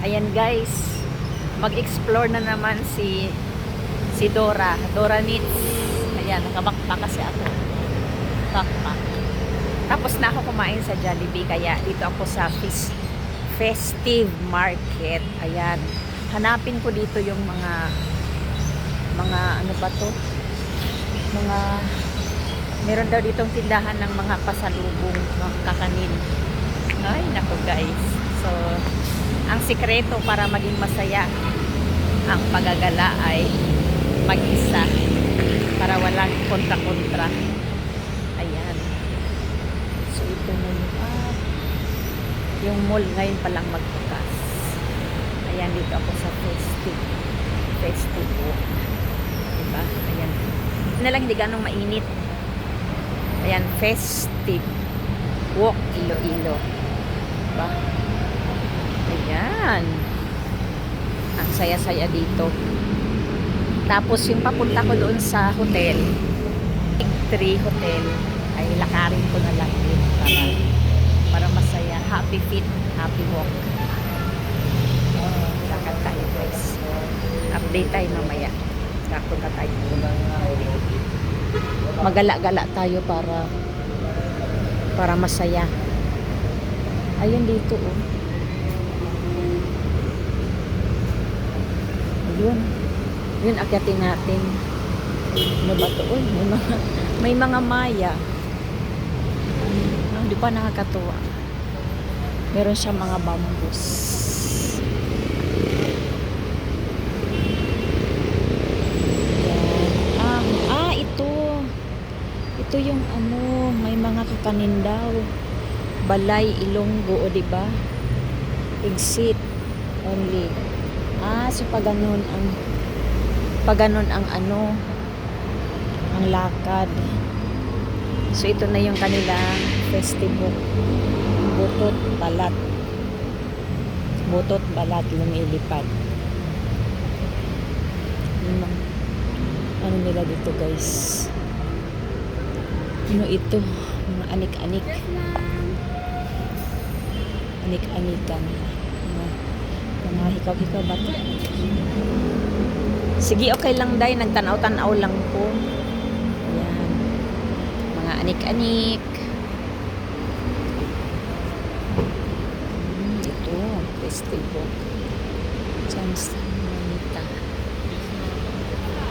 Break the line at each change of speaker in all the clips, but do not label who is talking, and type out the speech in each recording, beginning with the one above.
Ayan guys, mag-explore na naman si si Dora. Dora Needs. Ayan, nakabakpa kasi ako. Backpack. Tapos na ako kumain sa Jollibee, kaya dito ako sa Fes- Festive Market. Ayan. Hanapin ko dito yung mga mga ano ba to? Mga meron daw ditong tindahan ng mga pasalubong, mga kakanin. Ay, nako guys. So, ang sikreto para maging masaya ang pagagala ay mag-isa para walang kontra-kontra. Ayan. So, ito na yung ah, yung mall ngayon palang magbukas. Ayan, dito ako sa festive. Festive walk. Diba? Ayan. Na lang hindi ganong mainit. Ayan, festive walk Iloilo. Diba? Ayan. Ang saya-saya dito. Tapos yung papunta ko doon sa hotel, Tree Hotel, ay lakarin ko na lang din para, para masaya. Happy feet, happy walk. Lakad tayo guys. Update tayo mamaya. Kapunta tayo. Magala-gala tayo para para masaya. Ayun dito oh. Ayun. Yun, akyatin natin. Ano ba ito? Uy, may mga, may mga maya. Ah, di pa nakakatuwa. Meron siya mga bambus. Ah, ah, ito. Ito yung ano, may mga kakanin daw. Balay, Ilonggo, o di ba? Exit only. Ah, so pag ganun ang pag ganun ang ano ang lakad. So ito na yung kanilang festival. Butot balat. Butot balat lumilipad. Mga- ano nila dito guys? Ano ito? Mga anik-anik. Anik-anikan. Mga, mga hikaw-hikaw ba ito? Sige, okay lang day. Nagtanaw-tanaw lang po. Ayan. Mga anik-anik. Hmm, ito. Festival. Diyan sa Manita.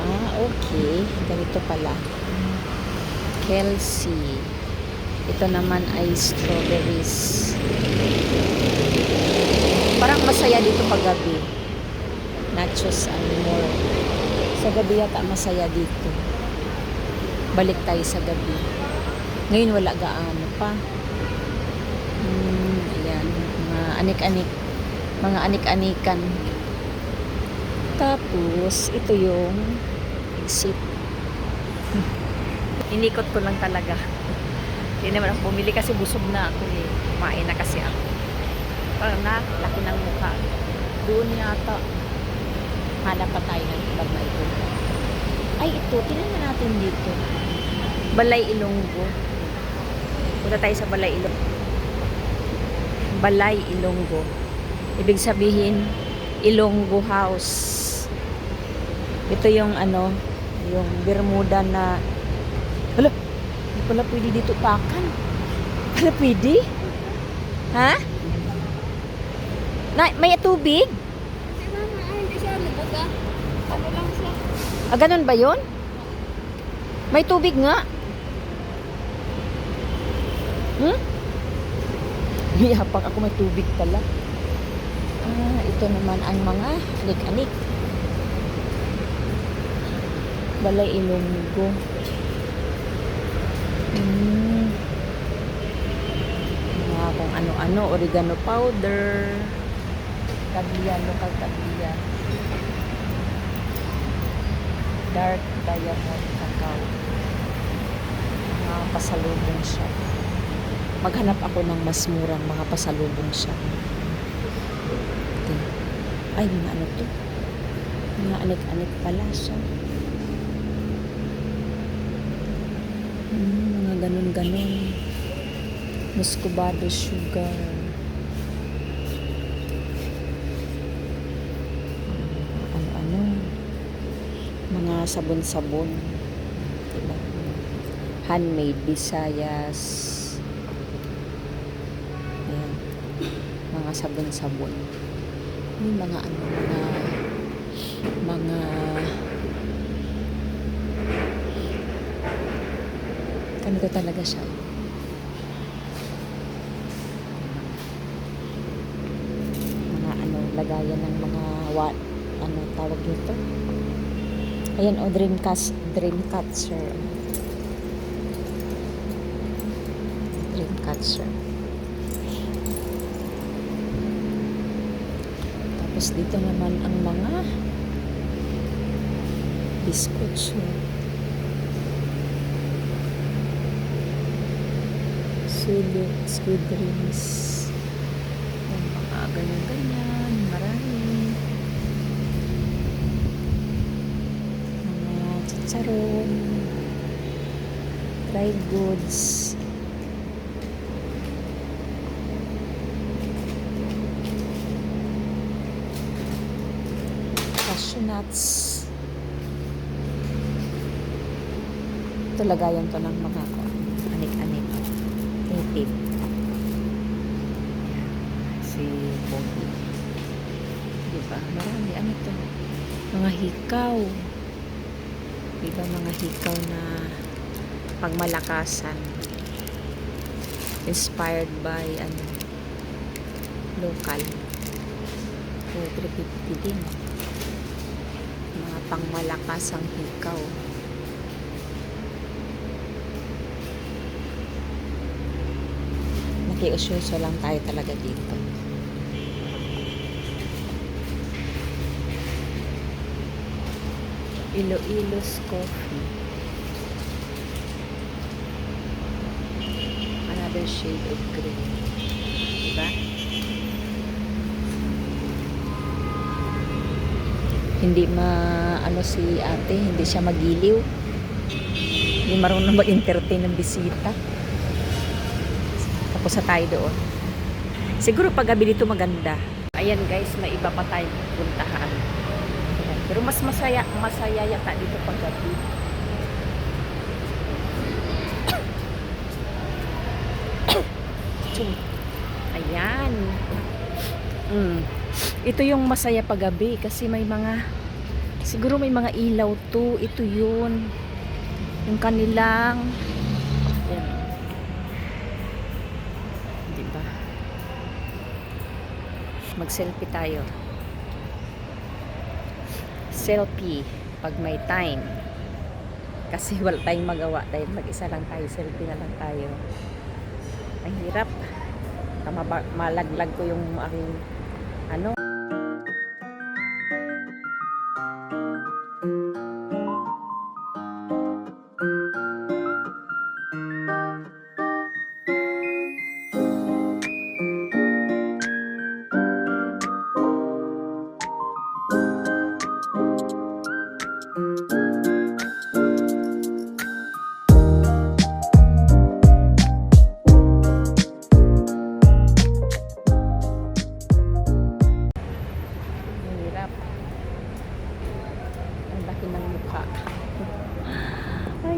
Ah, okay. Ganito pala. Kelsey. Ito naman ay strawberries. Parang masaya dito paggabi. Nachos and more. Sa gabi yata masaya dito. Balik tayo sa gabi. Ngayon wala gaano pa. Hmm, ayan. Mga anik-anik. Mga anik-anikan. Tapos, ito yung exit. Inikot ko lang talaga. Hindi naman ako bumili kasi busog na ako eh. Kumain na kasi ako. Parang na, laki ng mukha. Doon yata. Hanap pa tayo ng ibang may. Ay, ito. Tingnan natin dito. Balay Ilonggo. Punta tayo sa Balay Ilonggo. Balay Ilonggo. Ibig sabihin, Ilonggo House. Ito yung ano, yung Bermuda na Hala, hindi pala pwede dito takan. Pala pwede? Ha? Na, may tubig?
Si mama, ay, hindi siya nabuga. Ano lang siya?
Ah, ganun ba yun? May tubig nga. Hmm? Hiyapak ako may tubig pala. Ah, ito naman ang mga anik-anik. Balay Ilonggo. Hmm. Mga kung ano-ano, oregano powder. Tablia, local tablia. Dark diamond cacao. Mga pasalubong siya. Maghanap ako ng mas murang mga pasalubong siya. Ay, mga ano to? Mga anik-anik pala siya. Mm, mga ganun-ganun. Muscovado sugar. Ano-ano. Mga sabon-sabon. Diba? Handmade Visayas. Mga sabon-sabon. Yung mga ano, mga mga ganito talaga siya. Mga ano, lagayan ng mga what, ano tawag nito? Ayan, o, dream, cast, dream catcher. Dream catcher. Tapos dito naman ang mga biscuits. Squid, squid rings. Yung mga ganyan-ganyan. Marami. Mga chicharon. Dried goods. Cashew nuts. Ito lagayan to ng mga. Native. Si Pogi. Diba? Marami. Ano to? Mga hikaw. Diba mga hikaw na pagmalakasan. Inspired by ano local. So, 350 din. Mga pangmalakasang hikaw. Nakiusyoso lang tayo talaga dito. Iloilos Coffee. Another shade of green. Diba? Hindi ma ano si ate, hindi siya magiliw. Hindi marunong mag-entertain ng bisita. Tapos sa tayo doon. Siguro pag gabi dito maganda. Ayan guys, may iba pa tayong puntahan. Ayan. Pero mas masaya, masaya yata dito pag gabi. Ayan. Mm. Ito yung masaya pag gabi kasi may mga siguro may mga ilaw to. Ito yun. Yung kanilang Mag-selfie tayo. Selfie pag may time. Kasi wala tayong magawa dahil mag-isa lang tayo. Selfie na lang tayo. Ang hirap. Malaglag ko yung aking ano.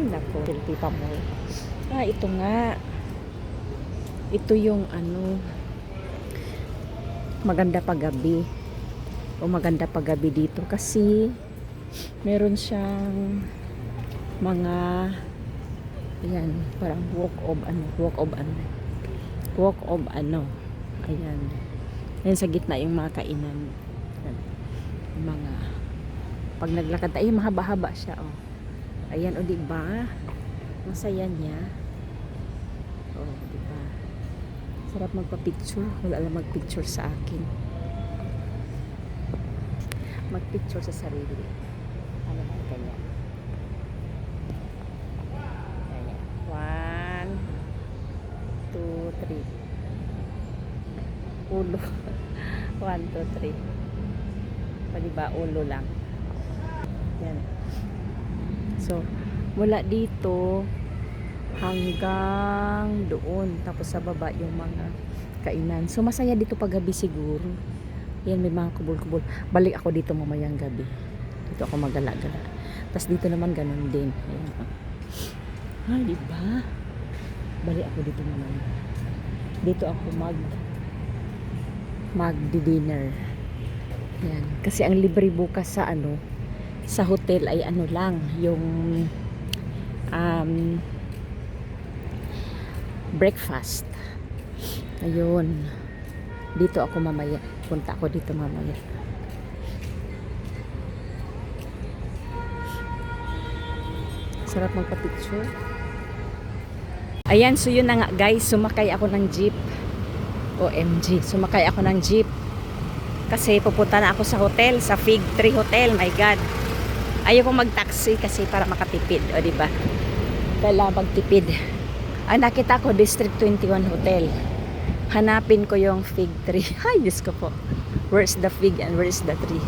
Ay, nako. Selfie pa mo. Ah, ito nga. Ito yung ano, maganda pag gabi. O maganda pag gabi dito kasi meron siyang mga ayan, parang walk of ano, walk of ano. Walk of ano. Ayan. Ayan sa gitna yung mga kainan. Ayan. Mga pag naglakad tayo, mahaba-haba siya, oh. Ayan, o, diba? Masaya niya. Oh, diba? Sarap magpa-picture. Wala lang mag-picture sa akin. Mag-picture sa sarili. Ano ba, ganyan. Ganyan. One, two, three. Ulo. One, two, three. O, diba? Ulo lang. Yan. So, mula dito hanggang doon. Tapos sa baba yung mga kainan. So, masaya dito pag gabi siguro. Yan, may mga kubol-kubol. Balik ako dito mamayang gabi. Dito ako magala-gala. Tapos dito naman ganun din. Ayan. Ay, di ba? Bali ako dito naman. Dito ako mag magdi-dinner. Yan. Kasi ang libre bukas sa ano, sa hotel ay ano lang, yung um, breakfast. Ayun. Dito ako mamaya. Punta ako dito mamaya. Sarap magpa-picture. Ayan, so yun na nga guys, sumakay ako ng jeep. OMG, sumakay ako ng jeep. Kasi pupunta na ako sa hotel, sa Fig Tree Hotel, my God. Ayoko mag-taxi kasi para makatipid, o di ba? Kailangan magtipid. Ah, nakita ko District 21 Hotel. Hanapin ko yung fig tree. Ay, Diyos ko po. Where's the fig and where's the tree?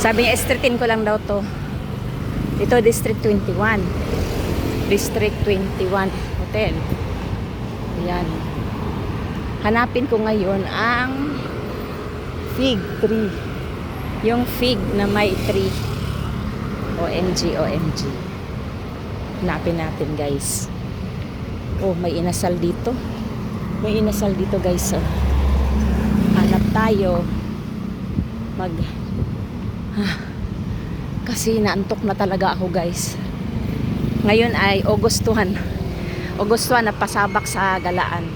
Sabi niya, estritin ko lang daw to. Ito, District 21. District 21 Hotel. Ayan. Hanapin ko ngayon ang fig tree. Yung fig na may tree. OMG, OMG. Hanapin natin, guys. Oh, may inasal dito. May inasal dito, guys. Oh. Hanap tayo. Mag... Ah, kasi naantok na talaga ako, guys. Ngayon ay August 1. August 1 na pasabak sa galaan.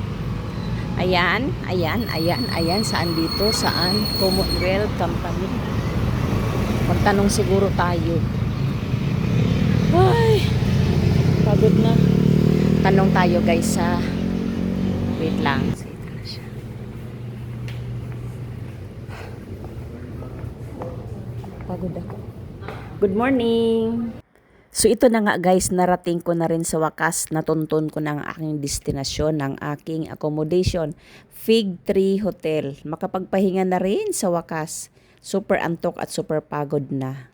Ayan, ayan, ayan, ayan. Saan dito? Saan? Commonwealth Company. Magtanong siguro tayo. Ay, pagod na. Tanong tayo guys sa wait lang. Pagod ako. Good morning! So ito na nga guys, narating ko na rin sa wakas, natuntun ko na ang aking destinasyon, ng aking accommodation, Fig Tree Hotel. Makapagpahinga na rin sa wakas. Super antok at super pagod na.